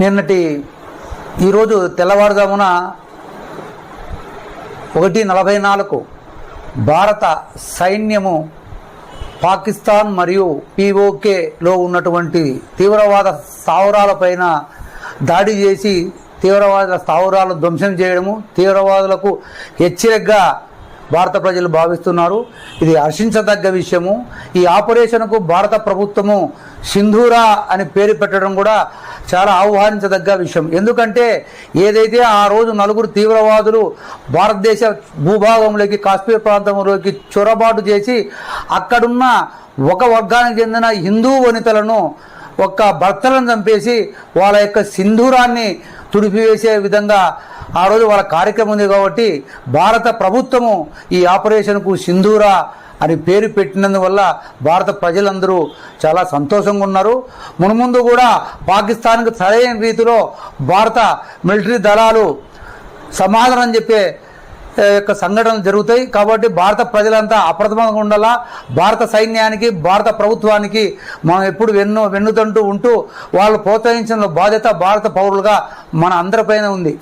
నిన్నటి ఈరోజు తెల్లవారుజామున ఒకటి నలభై నాలుగు భారత సైన్యము పాకిస్తాన్ మరియు పీఓకేలో ఉన్నటువంటి తీవ్రవాద స్థావరాలపైన దాడి చేసి తీవ్రవాద స్థావరాలు ధ్వంసం చేయడము తీవ్రవాదులకు హెచ్చరికగా భారత ప్రజలు భావిస్తున్నారు. ఇది హర్షించదగ్గ విషయము. ఈ ఆపరేషన్కు భారత ప్రభుత్వము సింధూరా అని పేరు పెట్టడం కూడా చాలా ఆహ్వానించదగ్గ విషయం. ఎందుకంటే ఏదైతే ఆ రోజు నలుగురు తీవ్రవాదులు భారతదేశ భూభాగంలోకి కాశ్మీర్ ప్రాంతంలోకి చొరబాటు చేసి అక్కడున్న ఒక వర్గానికి చెందిన హిందూ వనితలను ఒక్క భర్తలను చంపేసి వాళ్ళ యొక్క సింధూరాన్ని తుడిపివేసే విధంగా ఆ రోజు వాళ్ళ కార్యక్రమం ఉంది కాబట్టి భారత ప్రభుత్వము ఈ ఆపరేషన్కు సింధూరా అని పేరు పెట్టినందువల్ల భారత ప్రజలందరూ చాలా సంతోషంగా ఉన్నారు. మునుముందు కూడా పాకిస్తాన్కు సరైన రీతిలో భారత మిలిటరీ దళాలు సమాధానం చెప్పే యొక్క సంఘటనలు జరుగుతాయి. కాబట్టి భారత ప్రజలంతా అప్రమత్తంగా ఉండాలా? భారత సైన్యానికి భారత ప్రభుత్వానికి మనం ఎప్పుడు వెన్ను వెన్నుతంటూ ఉంటూ వాళ్ళు ప్రోత్సహించిన బాధ్యత భారత పౌరులుగా మన అందరిపైన ఉంది.